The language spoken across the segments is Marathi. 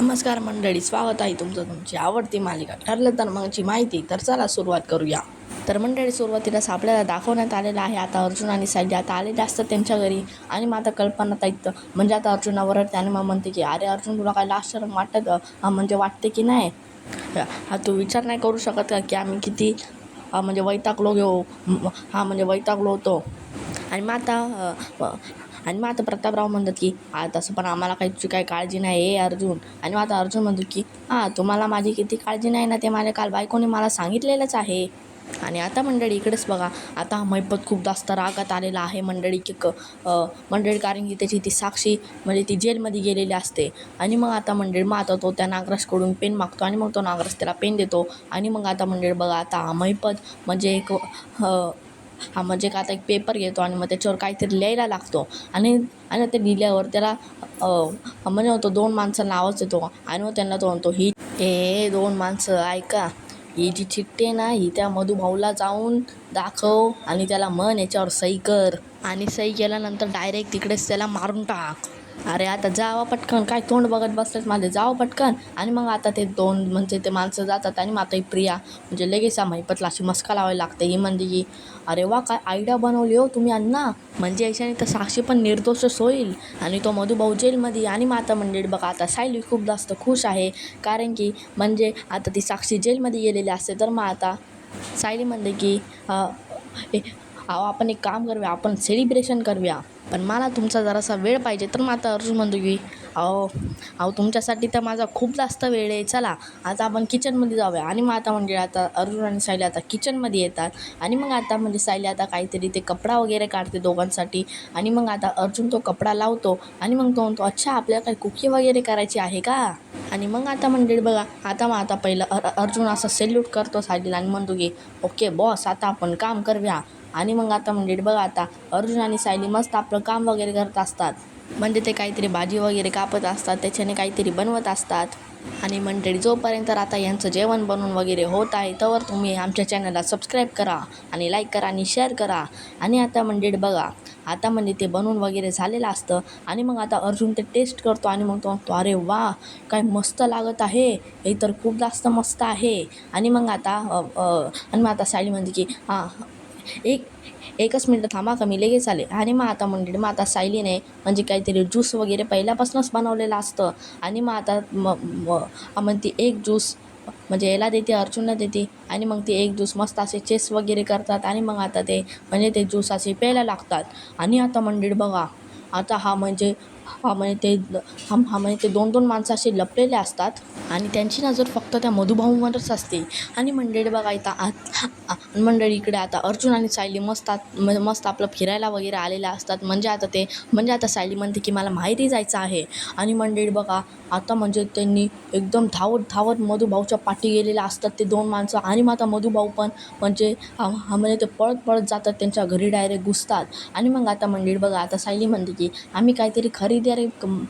नमस्कार मंडळी स्वागत आहे तुमचं तुमची आवडती मालिका. ठरलं तर मगची माहिती तर चला सुरुवात करूया. तर मंडळी सुरुवातीलाच आपल्याला दाखवण्यात आलेलं आहे. आता अर्जुन आणि सायली आता आलेले असतात त्यांच्या घरी. आणि मग आता कल्पना ताईत म्हणजे आता अर्जुनावर त्याने मग म्हणते की अरे अर्जुन तुला काय लास्ट शरम वाटत म्हणजे वाटते की नाही? हा तू विचार नाही करू शकत का की आम्ही किती म्हणजे वैतागलो घेऊ? हा म्हणजे वैतागलो होतो. आणि मग आता आणि मग आता प्रतापराव म्हणतात की आ तसं पण आम्हाला काही तुझी काही काळजी नाही आहे अर्जुन. आणि मग आता अर्जुन म्हणतो की हां तुम्हाला माझी किती काळजी नाही ना ते मला काल बायकोने मला सांगितलेलंच आहे. आणि आता मंडळी इकडेच बघा आता मैपत खूप जास्त रागात आलेला आहे मंडळी की क मंडळी कारण की त्याची ती साक्षी म्हणजे ती जेलमध्ये गेलेली असते. आणि मग आता मंडळी मग आता तो त्या नागराजकडून पेन मागतो आणि मग तो नागराज त्याला पेन देतो. आणि मग आता मंडळी बघा आता मैपत म्हणजे एक हा म्हणजे का आता एक पेपर घेतो आणि मग त्याच्यावर काहीतरी लिहायला लागतो. आणि आणि ते लिहिल्यावर त्याला म्हणजे तो दोन माणसांना आवाज येतो आणि मग त्यांना तो म्हणतो ही ए दोन माणसं ऐका. ही जी चिठ्ठी आहे ना ही त्या मधुभाऊला जाऊन दाखव आणि त्याला मन याच्यावर सही कर. आणि सही केल्यानंतर डायरेक्ट तिकडेच त्याला मारून टाक. अरे आता जावा पटकन. काय तोंड बघत बसलेत माझे. जावं पटकन. आणि मग आता ते दोन म्हणजे ते माणसं जातात आणि मग आता ही प्रिया म्हणजे लगेच महिपतला अशी मस्का लावायला लागते. ही म्हणजे की अरे वा काय आयडिया बनवली हो तुम्ही अण्णा. म्हणजे याच्याने तर साक्षी पण निर्दोषच होईल. आणि तो मधुभाऊ जेलमध्ये. आणि मग आता म्हणजे बघा आता सायली खूप जास्त खुश आहे. कारण की म्हणजे आता ती साक्षी जेलमध्ये गेलेली असते. तर मग आता सायली म्हणते की अहो आपण एक काम करूया. आपण सेलिब्रेशन करूया. पण मला तुमचा जरासा वेळ पाहिजे तर मग आता अर्जुन म्हणतो की अहो अहो तुमच्यासाठी तर माझा खूप जास्त वेळ आहे. चला आता आपण किचनमध्ये जाऊया. आणि मग आता म्हणजे आता अरुण आणि सायली आता किचनमध्ये येतात. आणि मग आता म्हणजे सायली आता काहीतरी ते कपडा वगैरे काढते दोघांसाठी. आणि मग आता अर्जुन तो कपडा लावतो. आणि मग तो म्हणतो अच्छा आपल्याला काही कुकी वगैरे करायची आहे का? आणि मग आता म्हणजे बघा आता मग आता पहिलं अर अर्जुन असं सेल्यूट करतो सायलीला आणि म्हणतो की ओके बॉस आता आपण काम करूया. आणि मग आता म्हणजे बघा आता अर्जुन आणि सायली मस्त आपलं काम वगैरे करत असतात. म्हणजे ते काहीतरी भाजी वगैरे कापत असतात त्याच्याने काहीतरी बनवत असतात. आणि मंडळी जोपर्यंत आता यांचं जेवण बनवून वगैरे होत आहे तर तुम्ही आमच्या चॅनलला सबस्क्राईब करा आणि लाईक करा आणि शेअर करा. आणि आता मंडळी बघा आता म्हणजे ते बनवून वगैरे झालेलं असतं. आणि मग आता अर्जुन ते टेस्ट करतो आणि मग तो म्हणतो अरे वा काय मस्त लागत आहे. हे तर खूप जास्त मस्त आहे. आणि मग आता आणि मग आता साडी म्हणते की हां एक एकच मिनटं थांबा का मी लगेच आले. आणि मग आता मंडळी मग आता सायलीने म्हणजे काहीतरी ज्यूस वगैरे पहिल्यापासूनच बनवलेलं असतं. आणि मग आता मग ती एक ज्यूस म्हणजे याला देते अर्जुनला देते. आणि मग ते एक ज्यूस मस्त असे चेस वगैरे करतात. आणि मग आता ते म्हणजे ते ज्यूस असे प्यायला लागतात. आणि आता मंडळी बघा आता हा म्हणजे म्हणजे ते हम हा म्हणजे ते दोन दोन माणसं असे लपलेले असतात आणि त्यांची नजर फक्त त्या मधुभाऊंवरच असते. आणि मंडळी बघा इथं आत मंडळी इकडे आता अर्जुन आणि सायली मस्त आत मस्त आपलं फिरायला वगैरे आलेल्या असतात. म्हणजे आता ते म्हणजे आता सायली म्हणते की मला माहेरी जायचं आहे. आणि मंडळी बघा आता म्हणजे त्यांनी एकदम धावत धावत मधुभाऊच्या पाठी गेलेल्या असतात ते दोन माणसं. आणि मग आता मधुभाऊ पण म्हणजे हा म्हणजे ते पळत पळत जातात त्यांच्या घरी डायरेक्ट घुसतात. आणि मग आता मंडळी बघा आता सायली म्हणते की आम्ही काहीतरी खरी खरेदी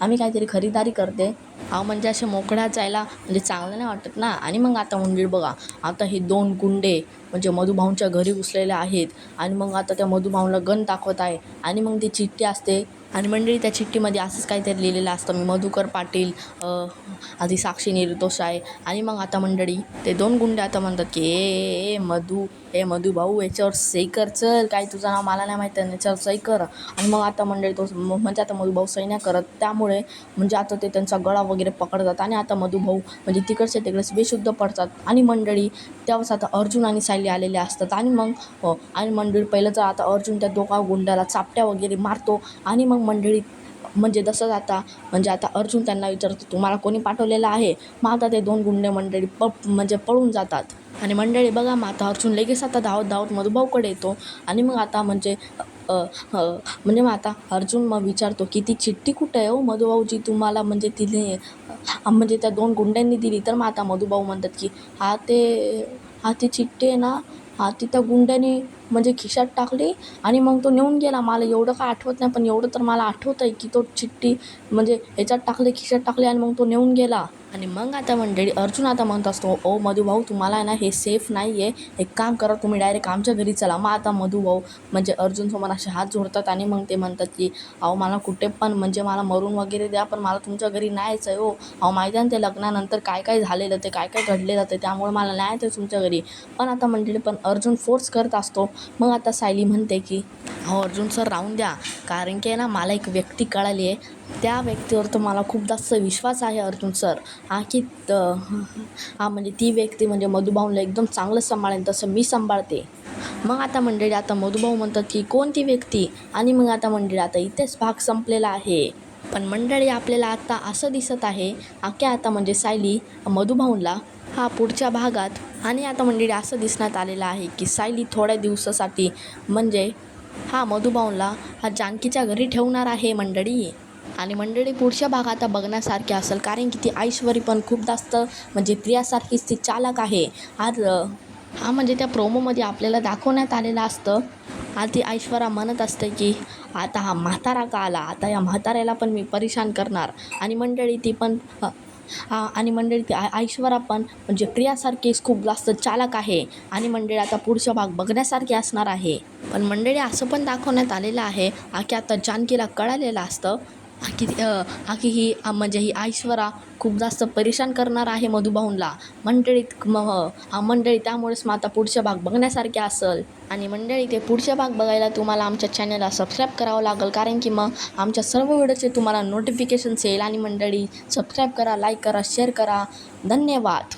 आम्ही काहीतरी खरीदारी करते. हा म्हणजे असे मोकळ्या जायला म्हणजे चांगलं नाही वाटत ना. आणि मग आता म्हणजे बघा आता हे दोन गुंडे म्हणजे मधुभाऊंच्या घरी घुसलेले आहेत. आणि मग आता त्या मधुभाऊला गन दाखवत आहे. आणि मग ती चिठ्ठी असते आणि मंडळी त्या चिठ्ठीमध्ये असंच काहीतरी लिहिलेलं असतं. मी मधुकर पाटील आधी साक्षी निर्दोष आहे. आणि मग आता मंडळी ते दोन गुंडे आता म्हणतात की ए ए, मधू ए मधू भाऊ याच्यावर सही कर चल. काय तुझं नाव मला नाही माहीत आहे याच्यावर सही कर. आणि मग आता मंडळी तो म्हणजे आता मधुभाऊ सही नाही करत. त्यामुळे म्हणजे आता ते त्यांचा गळा वगैरे पकडतात. आणि आता मधुभाऊ म्हणजे तिकडचे तिकडेच बेशुद्ध पडतात. आणि मंडळी तेव्हाच आता अर्जुन आणि सायली आलेले असतात. आणि मग हो, आणि मंडळी पहिलं तर आता अर्जुन त्या दोघा गुंडाला चापट्या वगैरे मारतो आणि मग मंडळी म्हणजे जसं आता म्हणजे आता अर्जुन त्यांना विचारतो तुम्हाला कोणी पाठवलेलं आहे? मग आता ते दोन गुंडे मंडळी प म्हणजे पळून जातात. आणि मंडळी बघा मग आता अर्जुन लगेच आता धावत धावत मधुभाऊकडे येतो. आणि मग आता म्हणजे म्हणजे मग आता अर्जुन मग विचारतो की ती चिठ्ठी कुठे आहे हो मधुभाऊजी? तुम्हाला म्हणजे तिने म्हणजे त्या दोन गुंड्यांनी दिली तर मग आता मधुभाऊ म्हणतात की हा ते हा ती चिठ्ठी आहे ना हा ती त्या गुंड्याने म्हणजे खिशात टाकली आणि मग तो नेऊन गेला. मला एवढं काय आठवत नाही पण एवढं तर मला आठवत आहे की तो चिठ्ठी म्हणजे ह्याच्यात टाकली खिशात टाकली आणि मग तो नेऊन गेला. आणि मग आता मंडळी अर्जुन आता म्हणत असतो ओ मधुभाऊ तुम्हाला आहे ना हे सेफ नाही आहे एक काम करा तुम्ही डायरेक्ट आमच्या घरी चला. मग आता मधुभाऊ म्हणजे अर्जुनसमोर असे हात जोडतात आणि मग ते म्हणतात की अहो मला कुठे पण म्हणजे मला मरून वगैरे द्या पण मला तुमच्या घरी नाही यायचं आहे हो. अहो माहिती आहे ना ते लग्नानंतर काय काय झालेलं ते काय काय घडलेलं जाते त्यामुळे मला नाही यायचं आहे तुमच्या घरी. पण आता मंडळी पण अर्जुन फोर्स करत असतो. मग आता सायली म्हणते की अहो अर्जुन सर राहून द्या. कारण की आहे ना मला एक व्यक्ती कळाली आहे त्या व्यक्तीवर तर मला खूप जास्त विश्वास आहे अर्जुन सर आणखी की हा म्हणजे ती व्यक्ती म्हणजे मधुभाऊला एकदम चांगलं सांभाळेल तसं मी सांभाळते. मग आता मंडळी आता मधुभाऊ म्हणतात की कोणती व्यक्ती? आणि मग आता मंडळी आता इथेच भाग संपलेला आहे. पण मंडळी आपल्याला आता असं दिसत आहे आख्या आता म्हणजे सायली मधुभाऊंला हा पुढच्या भागात आणि आता मंडळी असं दिसण्यात आलेलं आहे की सायली थोड्या दिवसासाठी म्हणजे हा मधुभाऊंला हा जानकीच्या घरी ठेवणार आहे मंडळी. आणि मंडळी पुढच्या भाग आता बघण्यासारखे असेल कारण की ती ऐश्वरी पण खूप जास्त म्हणजे प्रियासारखीच ती चालक आहे. आज हा म्हणजे त्या प्रोमोमध्ये आपल्याला दाखवण्यात आलेलं असतं. आज ती ऐश्वरा म्हणत असते की आता हा म्हातारा का आला? आता या म्हाताऱ्याला पण मी परेशान करणार. आणि मंडळी ती पण आणि मंडळी ती ऐश्वरा पण म्हणजे प्रियासारखीच खूप जास्त चालक आहे. आणि मंडळी आता पुढचा भाग बघण्यासारखे असणार आहे. पण मंडळी असं पण दाखवण्यात आलेलं आहे की आता जानकीला कळालेलं असतं. आखी आखी हा की ही म्हणजे ही ऐश्वरा खूप जास्त परेशान करणार आहे मधुबाहूनला. मंडळीत मह हा मंडळी त्यामुळेच मग आता पुढचा भाग बघण्यासारखे असेल. आणि मंडळी ते पुढच्या भाग बघायला तुम्हाला आमच्या चॅनलला सबस्क्राईब करावं लागेल. कारण की मग आमच्या सर्व व्हिडिओचे तुम्हाला नोटिफिकेशन्स येईल. आणि मंडळी सबस्क्राईब करा लाईक करा शेअर करा. धन्यवाद.